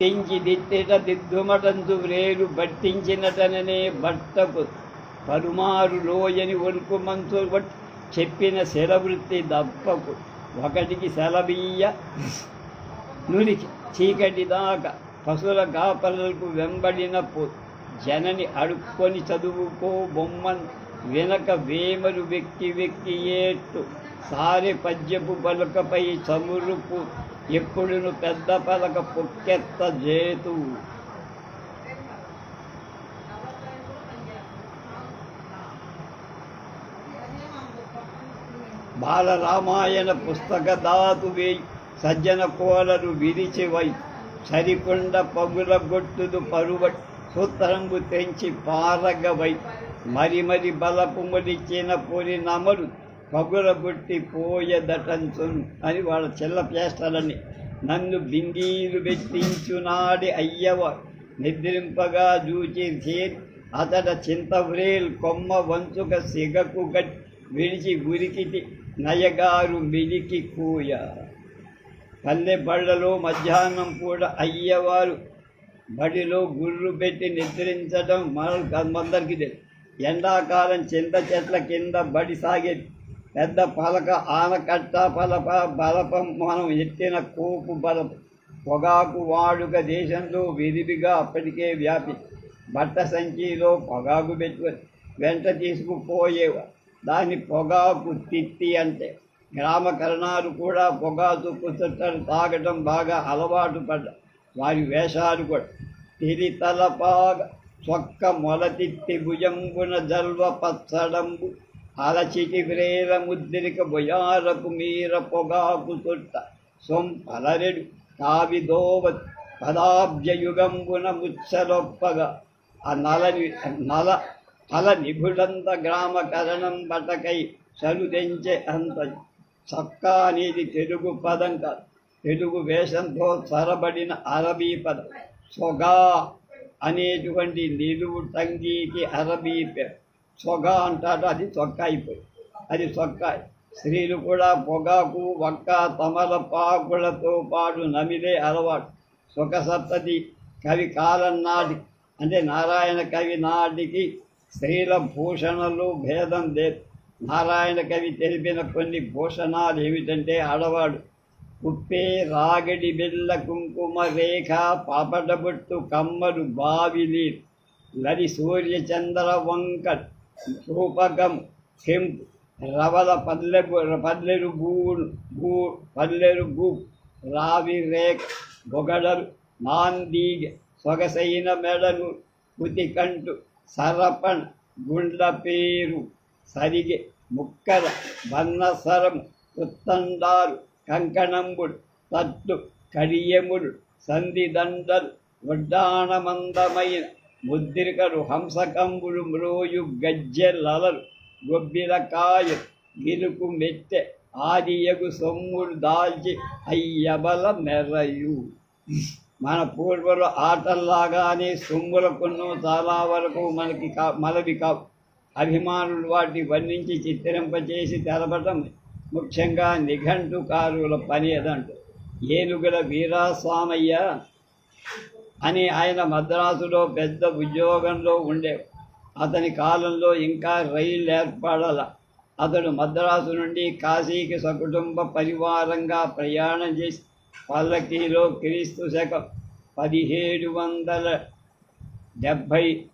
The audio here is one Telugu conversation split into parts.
తెంచి దిత్తెట దిద్దుమటంతు వ్రేలు భట్టించినటననే భర్తకు పరుమారు లోయని ఒడుకు మంచు చెప్పిన శరవృత్తి దప్పకు ఒకటికి సెలబీయ నురికి చీకటి దాకా పశువుల కాపలకు వెంబడినప్పుడు జనని అడుక్కొని చదువుకో బొమ్మన్ వెనక వేమరు వెక్కి వెక్కి ఏట్టు సారి పద్యపు పలుకపై చమురుపు ఎప్పుడును పెద్ద పలక పొక్కెత్త జేతు. బాలరామాయణ పుస్తక దాతు వేయి సజ్జన కోలరు విరిచివై సరికొండ పగుల గొట్టుదు పరువ సూత్రంబు తెంచి పారగవై. మరి మరి బలపు ములిచిన పొరి నమరు పగుల పుట్టి పోయదటంచున్ అని వాళ్ళ చెల్ల చేష్టలని నన్ను బిందీలు పెట్టించునాడి అయ్యవ నిద్రింపగా చూచి చేరి అతడ చింతవ్రేల్ కొమ్మ వంచుక సిగకు గట్ విడిచి ఉరికిటి నయగారు మిలికి కూయ. పల్లె బళ్ళలో మధ్యాహ్నం పూట అయ్యవారు బడిలో గుర్రు పెట్టి నిద్రించడం మన అందరికీ తెలుసు ఎండాకాలం చింత చెట్ల కింద బడి సాగేది. పెద్ద పలక ఆనకట్ట పలప బలపం మనం ఎత్తిన కూపు బలపం పొగాకు వాడుక దేశంలో విరివిగా అప్పటికే వ్యాపి బట్ట సంచిలో పొగాకు పెట్టుకొని వెంట తీసుకుపోయేవా దాన్ని పొగాకు తిత్తి అంటే గ్రామకరణాలు కూడా పొగాకు కుసట్టలు తాగడం బాగా అలవాటు పడ్డ వారి వేషాలు కూడా. తిరి తలపాగ చొక్క మొలతిత్తి భుజంబున జల్వ పచ్చడంబు అలచికి వ్రేల ముద్రిక బొయారకు మీర పొగాకు చుట్ట సొం పలరెడు కావి పదాబ్జయుగంబున ముచ్చలొప్పగా ఆ నలని నల ఫల నిభుడంత గ్రామకరణం బటకై సలుదెంచే అంత చక్కా అనేది తెలుగు పదం కాదు తెలుగు వేషంతో సరబడిన అరబీ పదం. సొగా అనేటువంటి నిలువు టంగీకి అరబీ పేరు సొగ అంటాడు అది చొక్క అయిపోయి అది చొక్క స్త్రీలు కూడా పొగాకు వక్క తమలపాకులతో పాటు నమిలే అలవాటు. సుఖసత్తది కవి కాలం నాటి అంటే నారాయణ కవి నాటికి స్త్రీల భూషణలు భేదం లేదు. నారాయణ కవి తెలిపిన కొన్ని భూషణాలు ఏమిటంటే ఆడవాడు కుప్పే రాగడి బిళ్ళ కుంకుమ రేఖ పాపడబొట్టు కమ్మలు బావిలి లరి సూర్యచంద్ర వంకట్ రూపకం కెంపు రవల పల్లె పల్లెరు గూడు గూ పల్లెరు గూ రావి రేఖ బొగడలు నాందీగ సొగసైన మెడలు కుతికంటు సరపణ గుండ్ల పేరు సరిగే ముక్కల బన్నసరం ఉత్తండాలు కంకణంబుడు తట్టు కడియముడు సంధిదండలు వడ్డాణమందమైన ముద్రికలు హంసకంబుడు మ్రోయు గజ్జెలలలు గొబ్బిలకాయ గిలుకు మెట్టె ఆదియగు సొమ్ముడు దాల్చి అయ్యబల మెరయు. మన పూర్వుల ఆటల్లాగానే సొమ్ములకున్నో చాలా వరకు మనకి కా మనవి కావు అభిమానులు వాటిని వర్ణించి చిత్రింపచేసి తెలపటం ముఖ్యంగా నిఘంటుకారుల పని అదంటూ. ఏనుగుల వీరాస్వామయ్య అని ఆయన మద్రాసులో పెద్ద ఉద్యోగంలో ఉండే. అతని కాలంలో ఇంకా రైలు ఏర్పడాల. అతడు మద్రాసు నుండి కాశీకి సకుటుంబ పరివారంగా ప్రయాణం చేసి పల్లకీలో క్రీస్తు శకం పదిహేడు వందల డెబ్భై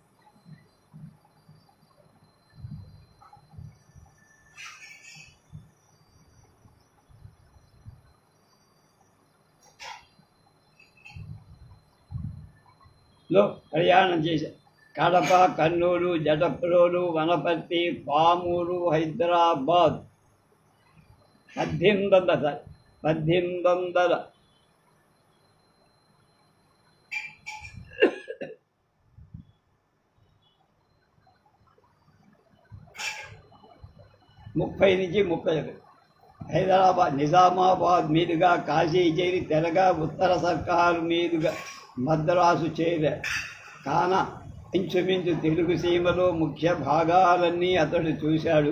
లో ప్రయాణం చేశారు కడప కర్నూలు జటప్రోలు వనపర్తి పామూరు హైదరాబాద్. పద్దెనిమిది వందల పద్దెనిమిది వందల ముప్పై నుంచి ముప్పై ఒకటి. హైదరాబాద్ నిజామాబాద్ మీదుగా కాశీ చేరి తెలగా ఉత్తర సర్కారు మీదుగా. మద్రాసు చేరారు కాన ఇంచుమించు తెలుగు సీమలో ముఖ్య భాగాలన్నీ అతడు చూశాడు.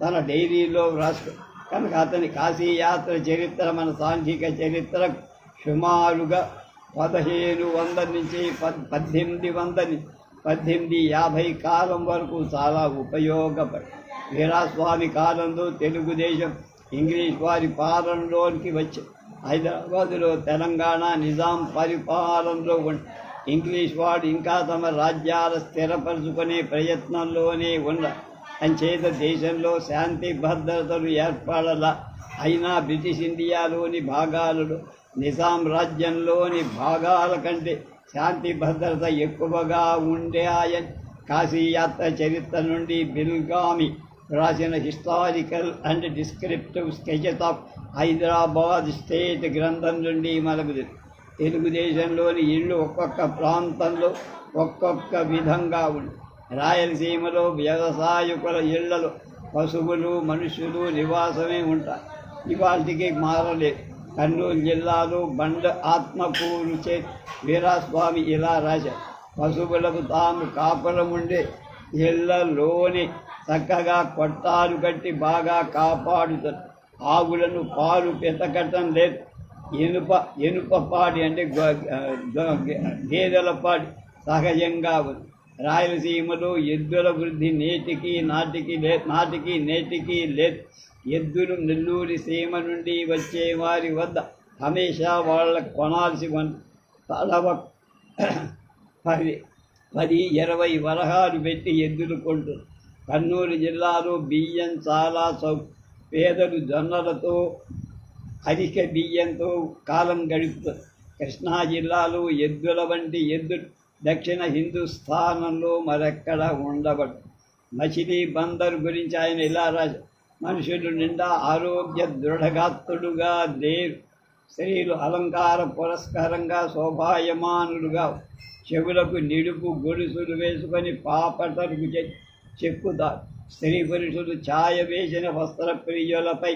తన డైరీలో వ్రాసు కనుక అతని కాశీ యాత్ర చరిత్ర మన సాంఘిక చరిత్ర సుమారుగా పదిహేను వందల నుంచి పద్ పద్దెనిమిది వందల పద్దెనిమిది యాభై కాలం వరకు చాలా ఉపయోగపడి వీరాస్వామి కాలంలో తెలుగుదేశం ఇంగ్లీష్ వారి పాలనలోనికి వచ్చి హైదరాబాదులో తెలంగాణ నిజాం పరిపాలనలో ఇంగ్లీష్ వాడు ఇంకా తమ రాజ్యాల స్థిరపరుచుకునే ప్రయత్నంలోనే ఉన్న. అంచేత దేశంలో శాంతి భద్రతలు ఏర్పడాల. అయినా బ్రిటిష్ ఇండియాలోని భాగాలలో నిజాం రాజ్యంలోని భాగాల కంటే శాంతి భద్రత ఎక్కువగా ఉండాయని కాశీయాత్ర చరిత్ర నుండి బిల్గామి రాసిన historical and descriptive sketches of Hyderabad state గ్రంథం నుండి మనకు తెలుగుదేశంలోని ఇళ్ళు ఒక్కొక్క ప్రాంతంలో ఒక్కొక్క విధంగా ఉంది రాయలసీమలో వ్యవసాయకుల ఇళ్ళలో పశువులు మనుషులు నివాసమే ఉంటాయి. ఇవాళకి మారలేదు కర్నూలు జిల్లాలో బండ ఆత్మకూరు చే వీరాస్వామి ఇలా రాశారు. పశువులకు తాము కాపురం ఉండే ఇళ్ళలోని చక్కగా కొట్టాలు కట్టి బాగా కాపాడుతారు ఆవులను పాలు పెతకటం లేదు. ఎనుప ఎనుప పాడి అంటే గేదెల పాడి సహజంగా ఉంది. రాయలసీమలో ఎద్దుల వృద్ధి నేటికి నాటికి లే నాటికి నేటికి లేదు. ఎద్దులు నెల్లూరి సీమ నుండి వచ్చే వారి వద్ద హమేషా వాళ్ళ కొనాల్సి తలవ పది పది ఇరవై వరహాలు పెట్టి ఎద్దులు కొంటుంది కర్నూలు జిల్లాలో బియ్యం చాలా సౌ పేదలు జొన్నలతో అధిక బియ్యంతో కాలం గడుపుతారు కృష్ణా జిల్లాలో ఎద్దుల వంటి ఎద్దులు దక్షిణ హిందుస్థానంలో మరెక్కడ ఉండబడు మచిలీ బందర్ గురించి ఆయన ఇలా రాశారు మనుషులు నిండా ఆరోగ్య దృఢగాత్రుడుగా లేరు. స్త్రీలు అలంకార పురస్కారంగా శోభాయమానులుగా చెవులకు నిడుపు గొలుసులు వేసుకొని పాపటలకు చె- చెక్కుతారు స్త్రీ పురుషులు ఛాయ వేసిన వస్త్ర ప్రియులపై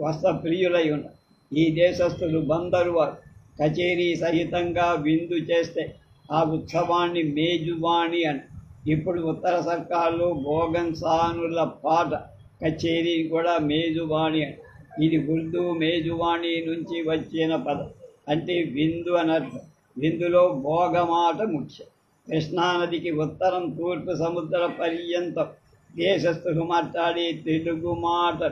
వస్త్ర ప్రియులై ఉన్నారు ఈ దేశస్థులు బందరు వారు. కచేరీ సహితంగా విందు చేస్తే ఆ ఉత్సవాన్ని మేజువాణి అని. ఇప్పుడు ఉత్తర సర్కార్లో భోగన్ సానుల పాట కచేరీ కూడా మేజువాణి అని. ఇది ఉర్దూ మేజువాణి నుంచి వచ్చిన పదం. అంటే విందు అనర్థం విందులో భోగమాట ముఖ్యం. కృష్ణానదికి ఉత్తరం తూర్పు సముద్ర పర్యంతం దేశస్థులు మాట్లాడే తెలుగు మాట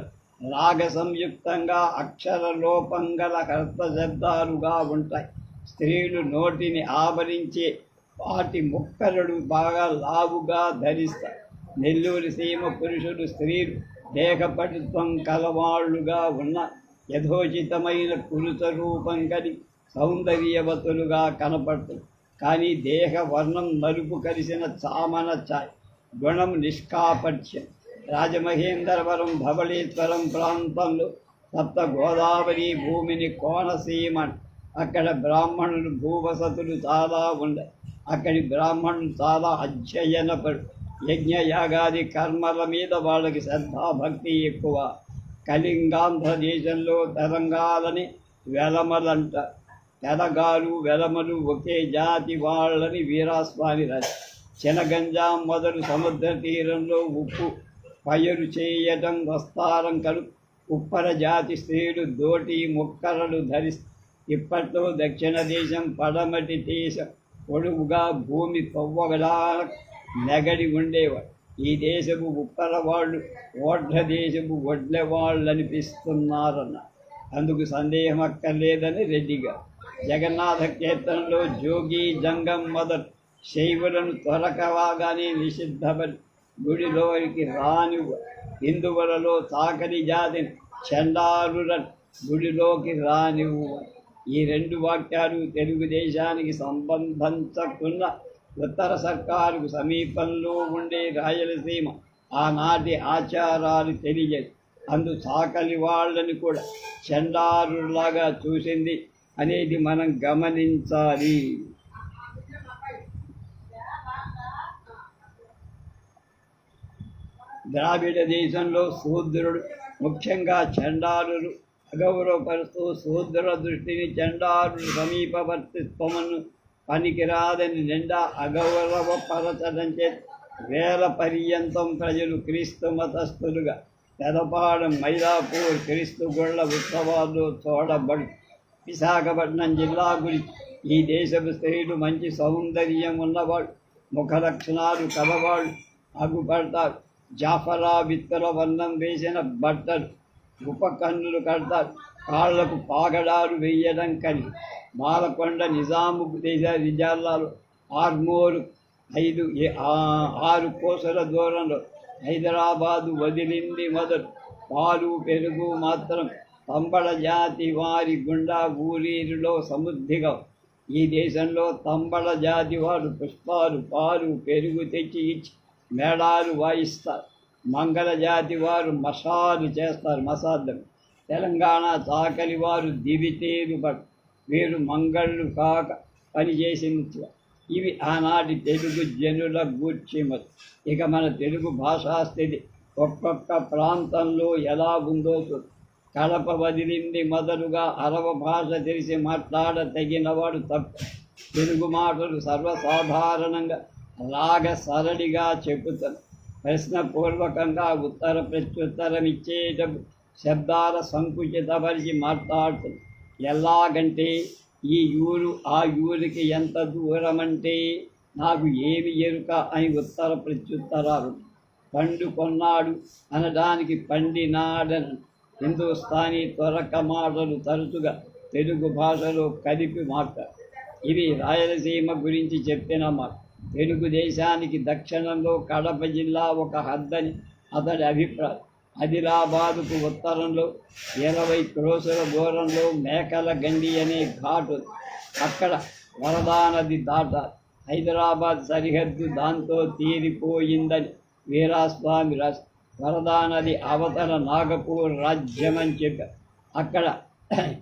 రాగ సంయుక్తంగా అక్షర లోపంగల కర్త శబ్దాలుగా ఉంటాయి. స్త్రీలు నోటిని ఆవరించే వాటి ముక్కలను బాగా లావుగా ధరిస్తారు. నెల్లూరు సీమ పురుషులు స్త్రీలు దేహపటుత్వం కలవాళ్ళుగా ఉన్న యథోచితమైన పురుష రూపం కలిగి సౌందర్యవతులుగా కనపడుతుంది. కానీ దేహ వర్ణం నలుపు కలిసిన చామన ఛాయ్ గుణం నిష్కాపట్యం రాజమహేంద్రవరం ధవళేశ్వరం ప్రాంతంలో సప్త గోదావరి భూమిని కోనసీమ అక్కడ బ్రాహ్మణులు భూవసతులు చాలా ఉండే అక్కడి బ్రాహ్మణులు చాలా అధ్యయనపడు యజ్ఞయాగాది కర్మల మీద వాళ్ళకి శ్రద్ధాభక్తి ఎక్కువ. కళింగాంధ్ర దేశంలో తెలంగాణని వెలమలంట. ఎడగాలు వెలమలు ఒకే జాతి వాళ్ళని వీరాస్వామి రాజు చెనగంజాం మొదలు సముద్ర తీరంలో ఉప్పు పైరు చేయటం వస్తారం కలు ఉప్పర జాతి స్త్రీలు దోటి ముక్కరలు ధరి ఇప్పట్లో దక్షిణ దేశం పడమటి దేశం పొడుగుగా భూమి తవ్వగలా నెగడి ఉండేవాడు ఈ దేశపు ఉప్పర వాళ్ళు ఓడ్ల దేశపు వడ్ల వాళ్ళు అనిపిస్తున్నారన్న అందుకు సందేహం అక్కర్లేదని రెడ్డిగా జగన్నాథ కీర్తనలో జోగి జంగం మొదట్ శైవులను త్వరకవాగానే నిషిద్ధపడి గుడిలోకి రాని హిందువులలో తాకని జాతిని చండాలురన్ గుడిలోకి రానివ్వు ఈ రెండు వాక్యాలు తెలుగుదేశానికి సంబంధించకున్న ఉత్తర సర్కారుకు సమీపంలో ఉండే రాయలసీమ ఆనాటి ఆచారాలు తెలియదు. అందు చాకలి వాళ్ళని కూడా చండారులాగా చూసింది అనేది మనం గమనించాలి. ద్రావిడ దేశంలో శూద్రుడు ముఖ్యంగా చండాలులు అగౌరవపరుస్తూ శూద్రుల దృష్టిని చండాలులు సమీపవర్తిత్వమును పనికిరాదని నిండా అగౌరవపరచడం చే వేల పర్యంతం ప్రజలు క్రీస్తు మతస్థులుగా పెదపాడం మైలాపూర్ క్రీస్తు గుళ్ళ ఉత్సవాలు చూడబడు విశాఖపట్నం జిల్లా గురించి ఈ దేశపు స్త్రీలు మంచి సౌందర్యం ఉన్నవాళ్ళు ముఖ లక్షణాలు కలవాళ్ళు అగుపడతారు. జాఫరా విత్తల వర్ణం వేసిన బట్టలు ఉపకన్నులు కడతారు. కాళ్ళకు పాగడాలు వేయడం కలి. మాలకొండ నిజాము దేశ జిల్లాలో ఆర్మూరు ఐదు ఆరు కోసల దూరంలో హైదరాబాదు వదిలింది మొదలు. పాలు పెరుగు మాత్రం తంబళ జాతి వారి గుండా ఊరీరులో సముద్ధిగా. ఈ దేశంలో తంబళ జాతి వారు పుష్పాలు పాలు పెరుగు తెచ్చి ఇచ్చి మేళాలు వాయిస్తారు. మంగళ జాతి వారు మసాలు చేస్తారు మసాద్దం తెలంగాణ చాకలి వారు దివితేరు బట్ వీరు మంగళ్ళు కాక పనిచేసిన ఇవి ఆనాటి తెలుగు జనుల గూర్చిమతి ఇక మన తెలుగు భాషా స్థితి ఒక్కొక్క ప్రాంతంలో ఎలా ఉందో చూడు కడప వదిలింది మొదలుగా అరవ భాష తెలిసి మాట్లాడ తగినవాడు తప్పు. తెలుగు మాటలు సర్వసాధారణంగా రాగ సరళిగా చెబుతాను ప్రశ్నపూర్వకంగా ఉత్తర ప్రత్యుత్తరం ఇచ్చేటప్పుడు శబ్దాల సంకుచితపరిచి మాట్లాడుతుంది. ఎలాగంటే ఈ ఊరు ఆ ఊరికి ఎంత దూరం అంటే నాకు ఏమి ఎరుక అని ఉత్తర ప్రత్యుత్తరాలు. పండు కొన్నాడు అనడానికి పండినాడన హిందుస్థానీ త్వరక మాటలు తరచుగా తెలుగు భాషలో కలిపి మాట ఇవి రాయలసీమ గురించి చెప్పిన మాట. తెలుగుదేశానికి దక్షిణంలో కడప జిల్లా ఒక హద్దని అతడి అభిప్రాయం. ఆదిలాబాదుకు ఉత్తరంలో ఇరవై క్రోసుల దూరంలో మేకల గండి అనే ఘాటు అక్కడ వరదా నది దాటాలి హైదరాబాద్ సరిహద్దు దాంతో తీరిపోయిందని వీరాస్వామి రాసి వరదా నది అవతల నాగపూర్ అని చెప్పారు అక్కడ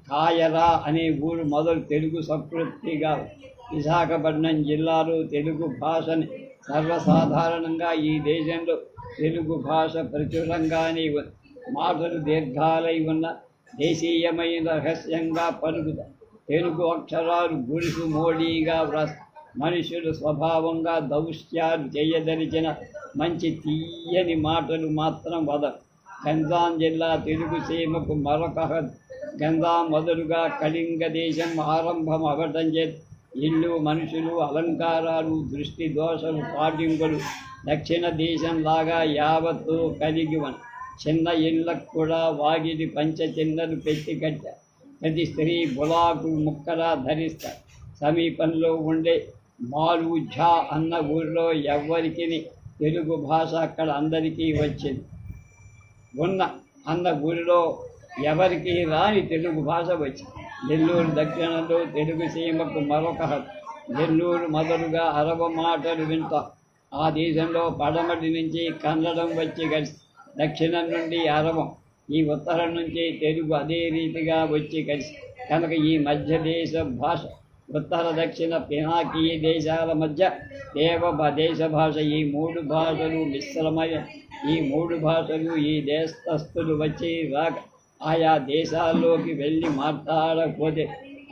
కాయరా అనే ఊరు మొదలు తెలుగు సంస్కృతిగా విశాఖపట్నం జిల్లాలో తెలుగు భాషని సర్వసాధారణంగా ఈ దేశంలో తెలుగు భాష ప్రచురంగానే ఉంది మాటలు దీర్ఘాలై ఉన్న దేశీయమైన రహస్యంగా పలుకుతాయి తెలుగు అక్షరాలు గురుసు మోడీగా వ్రాస్ మనుషులు స్వభావంగా దౌష్ట్యాలు చేయదలిచిన మంచి తీయని మాటలు మాత్రం వదరు గంజాం జిల్లా తెలుగు సీమకు మరొక గంజాం మొదలుగా కళింగ దేశం ఆరంభం అవ్వటం చేత ఇల్లు మనుషులు అలంకారాలు దృష్టి దోషలు పాటింపులు దక్షిణ దేశంలాగా యావత్తు కలిగి ఉన్న చిన్న ఇళ్ళకు కూడా వాగిలి పంచ చిన్నలు పెట్టి కట్టారు ప్రతి స్త్రీ బులాకు ముక్కలా ధరిస్తారు సమీపంలో ఉండే మాలు ఝా అన్న ఊరిలో ఎవ్వరికి తెలుగు భాష అక్కడ అందరికీ వచ్చింది. ఉన్న అన్న ఊరిలో ఎవరికి రాని తెలుగు భాష వచ్చింది. నెల్లూరు దక్షిణలో తెలుగు సీమకు మరొక హక్కు. నెల్లూరు మొదలుగా అరవ మాటలు వింటాం ఆ దేశంలో పడమటి నుంచి కన్నడం వచ్చి కలిసి దక్షిణం నుండి అరవం ఈ ఉత్తరం నుంచి తెలుగు అదే రీతిగా వచ్చి కలిసి కనుక ఈ మధ్యదేశ భాష ఉత్తర దక్షిణ పినాకీ దేశాల మధ్య దేవ దేశ భాష ఈ మూడు భాషలు మిశ్రమయ ఈ మూడు భాషలు ఈ దేశస్థులు వచ్చి రాక ఆయా దేశాల్లోకి వెళ్ళి మాట్లాడకపోతే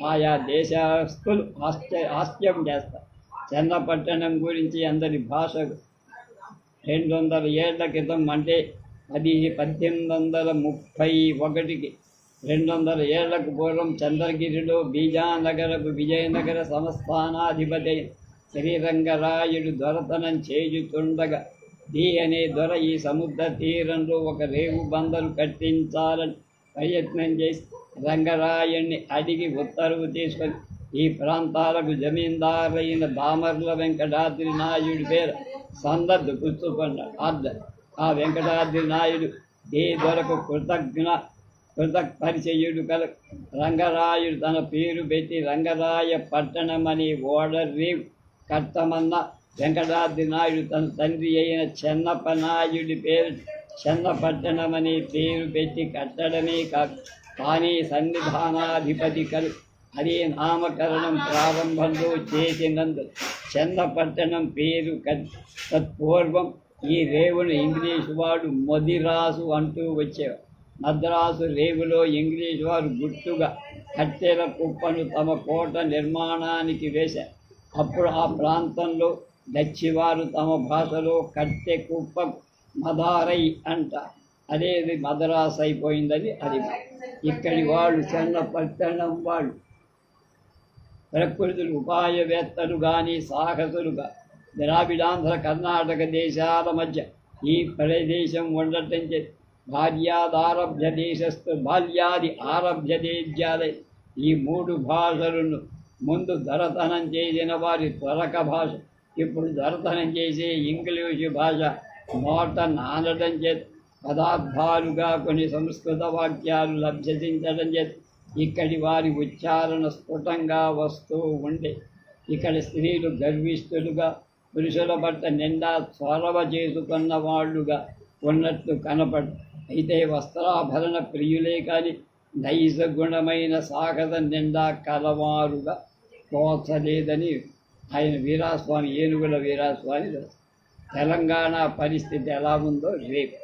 ఆయా దేశస్థులు ఆశ్చర్య ఆశ్చర్యం చేస్తారు. చన్నపట్టణం గురించి అందరి భాష రెండు వందల ఏళ్ళ క్రితం అంటే అది పద్దెనిమిది వందల ముప్పై ఒకటికి రెండు వందల ఏళ్ళకు పూర్వం చంద్రగిరిలో బీజానగరపు విజయనగర సంస్థానాధిపతి శ్రీరంగరాయుడు దొరతనం చేయుతుండగా దీ అనే దొర ఈ సముద్ర తీరంలో ఒక రేవు బందరు కట్టించాలని ప్రయత్నం చేసి రంగరాయుణ్ణి అడిగి ఉత్తర్వు తీసుకొని ఈ ప్రాంతాలకు జమీందారైన దామర్ల వెంకటాద్రి నాయుడి పేరు సందర్దు పుచ్చుకున్నాడు ఆర్డర్ ఆ వెంకటాద్రి నాయుడు ఈ దొరకు కృతజ్ఞ కృతక్ పరిచయుడు కల రంగరాయుడు తన పేరు పెట్టి రంగరాయ పట్టణమని ఓడరేవు కట్టమన్న వెంకటాద్రి నాయుడు తన తండ్రి అయిన చెన్నప్ప నాయుడి పేరు చెన్నపట్టణమని పేరు పెట్టి కట్టడమే కానీ సన్నిధానాధిపతి కలు అదే నామకరణం ప్రారంభంలో చేసినందు చెన్నపట్టణం పేరు తత్పూర్వం ఈ రేవును ఇంగ్లీష్ వాడు మొదిరాసు అంటూ వచ్చేవాడు మద్రాసు రేవులో ఇంగ్లీష్ వారు గుర్తుగా కట్టెల కుప్పను తమ కోట నిర్మాణానికి వేశారు. అప్పుడు ఆ ప్రాంతంలో దచ్చివారు తమ భాషలో కట్టె కుప్ప మదారై అంట అదేది మద్రాస్ అయిపోయిందని అది ఇక్కడి వాళ్ళు చిన్న పట్టణం వాళ్ళు. ప్రకృతులు ఉపాయవేత్తలు కానీ సాహసులుగా ద్రావిడాంధ్ర కర్ణాటక దేశాల మధ్య ఈ ప్రదేశం ఉండటం చే భార్యాదారభ్య దేశస్థు బాల్యాది ఆరభ్య దేశాలై ఈ మూడు భాషలను ముందు దరతనం చేసిన వారి త్వరక భాష. ఇప్పుడు దరతనం చేసే ఇంగ్లీషు భాష నోట నానడం చేత పదార్థాలుగా కొన్ని సంస్కృత వాక్యాలు లభ్యసించడం చేత. ఇక్కడి వారి ఉచ్చారణ స్ఫుటంగా వస్తూ ఉండే. ఇక్కడ స్త్రీలు గర్విష్ఠులుగా పురుషుల పట్ల నిండా చొరవ చేసుకున్న వాళ్ళుగా ఉన్నట్లు కనపడు అయితే వస్త్రాభరణ ప్రియులే కానీ నైజగుణమైన సాగత నిండా కలవారుగా తోచలేదని ఆయన వీరాస్వామి ఏనుగుల వీరాస్వామి తెలంగాణ పరిస్థితి ఎలా ఉందో రేపు.